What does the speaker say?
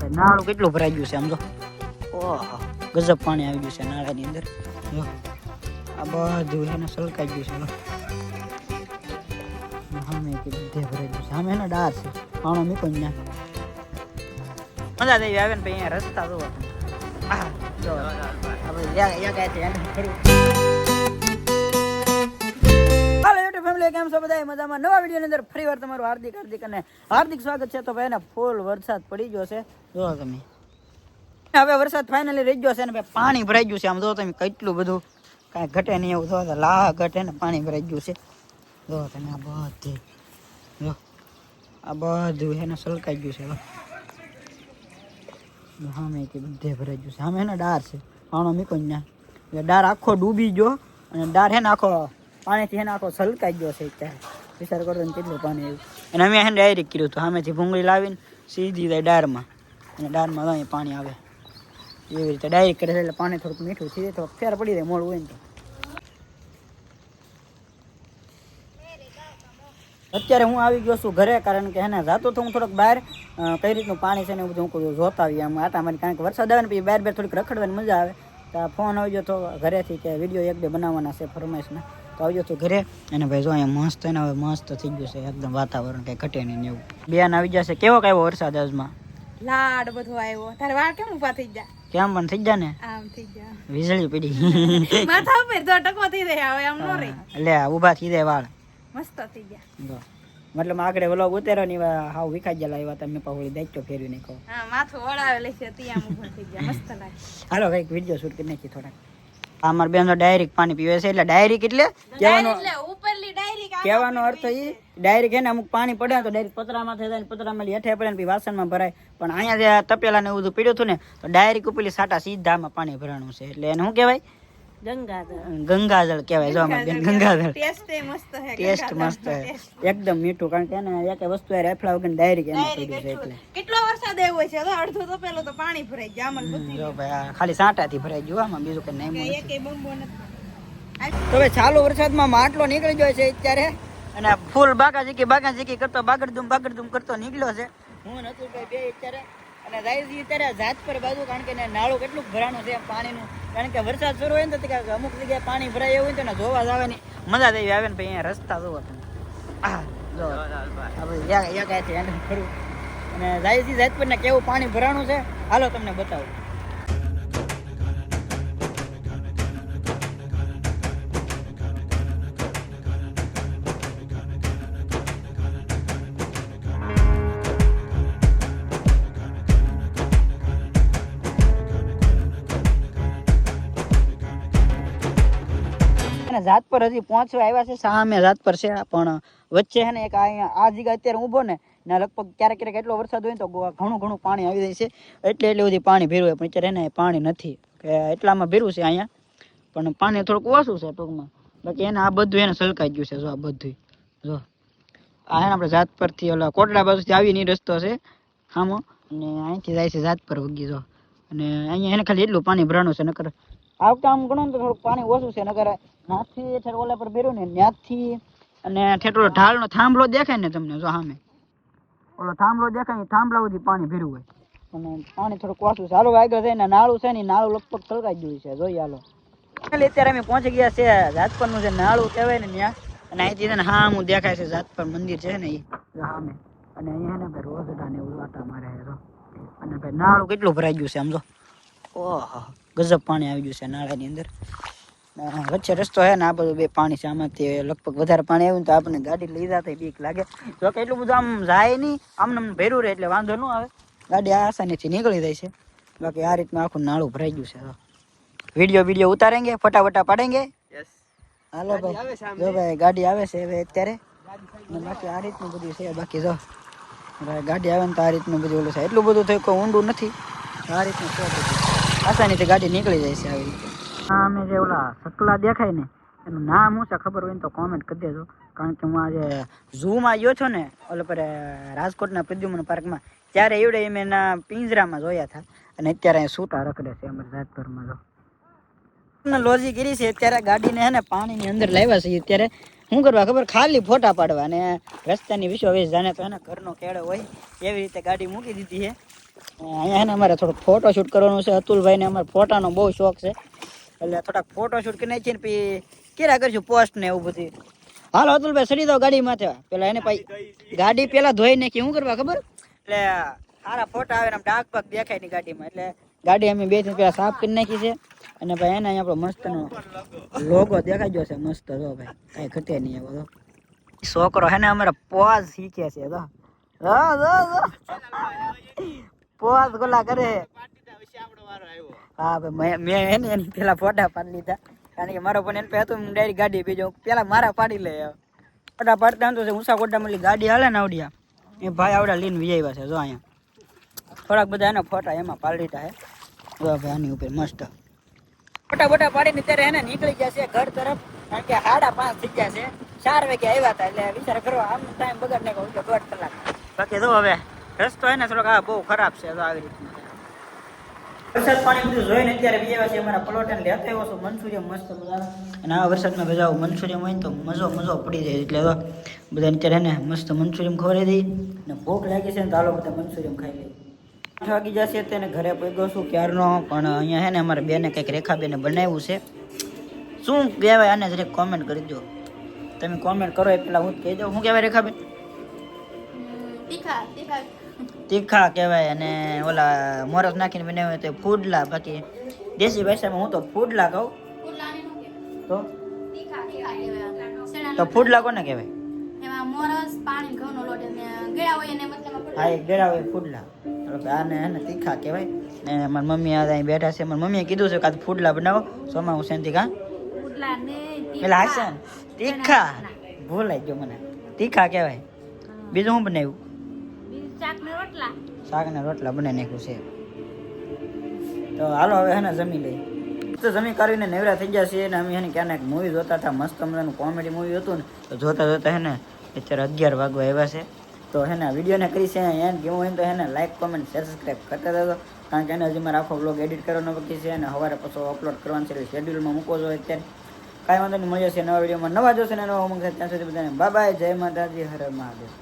ભાઈ નાળું કેટલું ભરાઈ ગયું છે આમ જો ઓહો. ગજબ પાણી આવી ગયું છે નાળાની અંદર. જો આ બધું એને સલકાઈ ગયું છે. સામે બધે ભરાઈ ગયું છે. સામે એનો ડાર છે. પાણો મીકો ને મજા આવી આવે ને ભાઈ અહીંયા રસ્તા જોવા. જો. આપણે છે એને ફરી હાલો કેમ છો બધા મજામાં? નવા વિડીયોની અંદર ફરી વાર તમારું હાર્દિક હાર્દિક અને હાર્દિક સ્વાગત છે. તો ભાઈ ફૂલ વરસાદ પડી ગયો છે. જો તમે. હવે વરસાદ ફાઇનલી રહી ગયો છે ને ભાઈ પાણી ભરાઈ ગયું છે. આમ જો તમે કેટલું બધું કાંઈ ઘટે નહીં એવું જો લાહ ઘટે ને પાણી ભરાઈ ગયું છે. જો તમે આ બધું જો. આ બધું એને સલકાઈ ગયું છે જો. સામે કે બધે ભરાઈ ગયું છે. સામે એનો ડાર છે. પાણો મીકો ને ત્યાં. ડાર આખો ડૂબી ગયો અને ડાર હે ને આખો પાણીથી હે ને આખો સલકાઈ ગયો છે અત્યારે વિચાર કરો ને કેટલું પાણી આવ્યું અને અમે હે ને ડાયરેક્ટ કર્યું હતું. સામેથી ભૂંગળી લાવીને સીધી જાય ડારમાં અને ડારમાં તો અહીં પાણી આવે. એવી રીતે ડાયરેક્ટ કરે છે એટલે પાણી થોડુંક મીઠું થઈ જાય તો ફેર પડી જાય મોડું હોય ને તો. અત્યારે હું આવી ગયો છું ઘરે કારણ કે હે ને જાતો તો હું થોડોક બહાર. અ, કઈ રીતનું પાણી છે ને એવું બધું હું જોતા આવીએ આમ આટા મારી કારણ કે વરસાદ આવે ને પછી બહાર બહાર થોડીક રખડવાની મજા આવે. તો આ ફોન આવી ગયો તો ઘરેથી કે વીડિયો એક બે બનાવવાના છે ફરમાઈશના. તો આવજો તો ઘરે. અને ભાઈ જો અહીંયા મસ્ત એને હવે મસ્ત થઈ ગયું છે એકદમ વાતાવરણ કઈ ઘટે નહીં ને એવું. બેન આવી જશે. કેવો આવ્યો વરસાદ આજમાં? લાડ બધો આવ્યો. તારે વાળ કેમ ઊભા થઈ જા કેમ પણ થઈ જાય ને? આમ થઈ જા વીજળી પડી. માથા ઉપર તો ટકો થઈ રહ્યા હવે આમ નો રે એટલે ઊભા થઈ જાય વાળ. મસ્ત થઈ ગયા. જો. મતલબ આગળ વ્લોગ ઉતાર્યો ને હાવ વિખાઈ ગયા એવા તમે પાછું દેખતો ફેરવી નાખો હા માથું વળાવે લે છે ત્યાં આમ ઊભા થઈ ગયા. મસ્ત લાગે. હાલો કંઈક વિડિયો શૂટ કરી નાખી થોડાક. આ મારા બેન ડાયરેક્ટ પાણી પીવે છે. એટલે ડાયરેક્ટ એટલે કહેવાનો કહેવાનો અર્થ એ ડાયરેક્ટ એને અમુક પાણી પડે તો ડાયરેક્ટ પતરામાં થઈ જાય પતરામાં હેઠે પડે ને પછી વાસણમાં ભરાય. પણ અહીંયા જે તપેલા ને એવું બધું પીડ્યું હતું ને તો ડાયરેક્ટ ઉપરલી સાટા સીધામાં પાણી ભરાણું છે. એટલે એને શું કહેવાય? ગંગાજળ કહેવાય જો અમારે બેન ગંગાજળ ટેસ્ટ મસ્ત છે એકદમ મીઠું કારણ કે એને એક વસ્તુ એ રેફલા વગર ડાયરી કે છે એટલે. કેટલો વરસાદ આવ્યો છે? તો અડધો તો પેલો તો પાણી ભરાઈ ગયા આમાં બધી જો ભાઈ ખાલી સાંટાથી ભરાઈ ગયું આમાં બીજું કઈ નહીં મળે. એક બંબો નથી. તો હવે ચાલુ વરસાદમાં માટલો નીકળી ગયો છે અત્યારે. અને ફૂલ બાગા જીકી બાગા જીકી કરતો બાગડધૂમ બાગડધૂમ કરતો નીકળ્યો છે. હું નતું ભાઈ બે અત્યારે અને જાય છે અત્યારે જાત પર બાજુ કારણ કે નાળું કેટલું ભરાણું છે પાણીનું. કારણ કે વરસાદ શરૂ હોય ને તો અમુક જગ્યાએ પાણી ભરાય એવું હોય ને જોવા જ આવે ને મજા દેવી આવે ને પછી અહીંયા રસ્તા જોવા તમે. આ જો. આપણે યા યા કાંઈ છે એને ખરું અને જાય છે જાત પર ને કેવું પાણી ભરાણું છે હાલો તમને બતાવું. જાત પર હજી પહોંચવા આવ્યા છે, સામે જાત પર છે પણ વચ્ચે છે ને એક અહીંયા, આ જગ્યા અત્યારે ઊભો ને, ના લગભગ ક્યારેક ક્યારેક એટલો વરસાદ હોય ને તો ઘણું ઘણું પાણી આવી જાય છે. એટલે એટલે બધી પાણી ભેરું હોય, પણ અત્યારે એને પાણી નથી. કે એટલામાં ભેરું છે અહીંયા, પણ પાણી થોડુંક ઓછું છે ટૂંકમાં. બાકી એને આ બધું એને સલકાઈ ગયું છે, જો આ બધું જો. આ હે આપણે જાત પરથી ઓલા કોટડા બાજુથી આવીને રસ્તો છે, હામો. અને અહીંથી જાય છે જાત પર વગી, જો. અને અહીંયા એને ખાલી એટલું પાણી ભરાણું છે, નકર આ વખતે આમ ગણો ને થોડુંક પાણી ઓછું છે નગર નાથી ઠેર ઓલા પર ભર્યું ને ત્યાંથી અને ઠેઠ ઢાળનો થાંભલો દેખાય ને તમને જો સામે. ઓલો થાંભલો દેખાય થાંભલા સુધી પાણી ભર્યું હોય. અને પાણી થોડુંક ઓછું છે. હાલો આગળ ને નાળું છે ને નાળું લગભગ તળકાઈ ગયું છે. જોઈએ હાલો. અત્યારે અમે પહોંચી ગયા છે જાતપરનું જે નાળું કહેવાય ને ત્યાં. અને અહીંથી હા હું દેખાય છે જાતપર મંદિર છે ને એ. સામે. અને અહીંયા ને ભાઈ રોજડા ને આટા મારે અને ભાઈ નાળું કેટલું ભરાઈ ગયું છે, આમ જો. ઓહો ગજબ પાણી આવી ગયું છે નાળાની અંદર. વચ્ચે રસ્તો છે ને આ બધું બે પાણી છે આમાંથી લગભગ વધારે પાણી આવ્યું તો આપણને ગાડી લઈ જતા બીક લાગે. જો કે એટલું બધું આમ જાય નહીં આમને આમ ભર્યું રહે એટલે વાંધો ન આવે. ગાડી આસાનીથી નીકળી જાય છે. બાકી આ રીતનું આખું નાળું ભરાઈ ગયું છે વીડિયો વીડિયો ઉતારેંગે ફટાફટા પાડેંગે. હાલો ભાઈ જો ભાઈ ગાડી આવે છે હવે અત્યારે. બાકી આ રીતનું બધું છે બાકી જો. ગાડી આવે ને તો આ રીતનું બધું ઓલું છે. એટલું બધું થયું કોઈ ઊંડું નથી. આ રીતનું છે આસાનીથી ગાડી નીકળી જાય છે આવી રીતે. આ અમે જે ઓલા સકલા દેખાય ને, એનું નામ હું છે ખબર હોય ને તો કોમેન્ટ કરી દેજો. કારણ કે હું આજે ઝૂમાં ગયો છો ને, ઓલા પર રાજકોટના પ્રદ્યુમન પાર્કમાં, ત્યારે એવડે એમ એના પિંજરામાં જોયા હતા. અને અત્યારે અહીં સૂટા રખડે છે અમારે રાજપુરમાં જો. લોજી કરી છે, અત્યારે ગાડીને હે ને પાણીની અંદર લાવ્યા છે. અત્યારે શું કરવા ખબર, ખાલી ફોટા પાડવા અને રસ્તાની વિશ્વ વેશ જાણે તો એને ઘરનો કેળો હોય, એવી રીતે ગાડી મૂકી દીધી છે. અહીંયા ને અમારે થોડોક ફોટો શૂટ કરવાનું છે. અતુલભાઈને અમારે ફોટાનો બહુ શોખ છે. એટલે થોડાક ફોટો શૂટ કરી નાખીએ ને પછી ક્યારે કરશું પોસ્ટ ને એવું બધું. હાલો અતુલભાઈ, સડી દો ગાડીમાં પેલા એને પછી ગાડી પેલા ધોઈ નાખી. શું કરવા ખબર? એટલે સારા ફોટા આવે ને આમ ડાક પાક દેખાયની ગાડીમાં. એટલે ગાડી અમે બેથી પેલા સાફ કરી નાખી છે. અને ભાઈ એને અહીંયા આપણો મસ્તનો લોગો દેખાઈ ગયો છે. મસ્ત જો ભાઈ. કાંઈ ઘટે નહીં એવો છોકરો હે ને અમારે પોઝ શીખે છે તો જો. ગોલા કરે. હા, ભાઈ, મેં એને એની પેલા ફોટા પાડી લીધા. કારણ કે મારો પણ એને પહેતું ડાયરી ગાડી બીજો પેલા મારા પાડી લે. ફોટા પાડતા તો ઊંચા કોટા મળી ગાડી હાલે ને આવડિયા, એ ભાઈ આવડા લઈને વિજય છે, જો અહીંયા. થોડાક બધા એના ફોટા એમાં પાડી લીધા હે જો ભાઈ, આની ઉપર મસ્ત. ફોટા બોટા પાડીને ત્યારે એને નીકળી ગયા છે ઘર તરફ. કારણ કે સાડા પાંચ થઈ ગયા છે. ચાર વાગે આવ્યા હતા એટલે વિચાર કરો આમ ટાઈમ બગાડ નાખો દોઢ કલાક. બાકી જો હવે રસ્તો હે ને થોડોક આ બહુ ખરાબ છે તો આવી રીતના. વરસાદ પાણી બધું જોઈને અત્યારે બીજા વર્ષે અમારા પ્લોટ ને લેતા આવ્યો છું. મનસુરિયમ મસ્ત બધા અને આ વરસાદમાં ભેજાવું મનસુરિયમ હોય ને તો મજો મજો પડી જાય એટલે તો બધાને અત્યારે ને મસ્ત મનસુરિયમ ખવડાવી દઈ. ને ભૂખ લાગી છે ને હાલો બધા મનસુરિયમ ખાઈ લઈ આઠ વાગી જશે તેને ઘરે પગ્યો છું ક્યારનો, પણ અહીંયા હે ને અમારે બેને કંઈક રેખાબેને બનાવ્યું છે. શું કહેવાય આને જરીક કોમેન્ટ કરી દો તમે કોમેન્ટ કરો એ પેલા હું કહી દઉં. શું કહેવાય રેખાબેન? તીખા તીખા. તીખા કહેવાય અને ઓલા મોરસ નાખીને બનાવ્યું તો ફૂડલા, બાકી દેશી ભાષામાં હું તો ફૂડલા કહું. તો? તો ફૂડલા કોને કહેવાય? ગળા હા, એ ગેડા હોય ફૂડલા. આને તીખા કહેવાય. ને મમ્મી આ અહીં બેઠા છે. મારી મમ્મીએ કીધું છે કાં ફૂડલા બનાવો. સોમા હુસેનથી કાં? પેલા તીખા. ભૂલાઈ ગયો મને. તીખા કહેવાય. બીજું શું બનાવ્યું? શાક ને રોટલા? શાક ને રોટલા બનાવી નાખ્યું છે. તો હાલો હવે હે ને જમી લઈ તો જમી કરીને નેવરા થઈ ગયા છીએ અને અમે હે ને ક્યાં એક મૂવી જોતા હતા. મસ્ત મજાનું કોમેડી મૂવી હતું ને. તો જોતા જોતા હે ને અત્યારે અગિયાર વાગવા આવ્યા છે. તો હે ને વિડીયોને કરી છે એમ કેવું હોય તો હે ને લાઈક કોમેન્ટ શેર સબસ્ક્રાઈબ કરતા રહેજો. કારણ કે એને હજી મારે આખો બ્લોગ એડિટ કરવાનો બાકી છે અને સવારે પછી અપલોડ કરવાનું છે શેડ્યુલમાં મૂકો છો અત્યારે. કાંઈ વાંધો નહીં મળી છે નવા વિડીયોમાં નવા જોશે ને નવા ઉમંગ ત્યાં સુધી બધાને બાય બાય જય માતાજી, હરે મહાદેવ.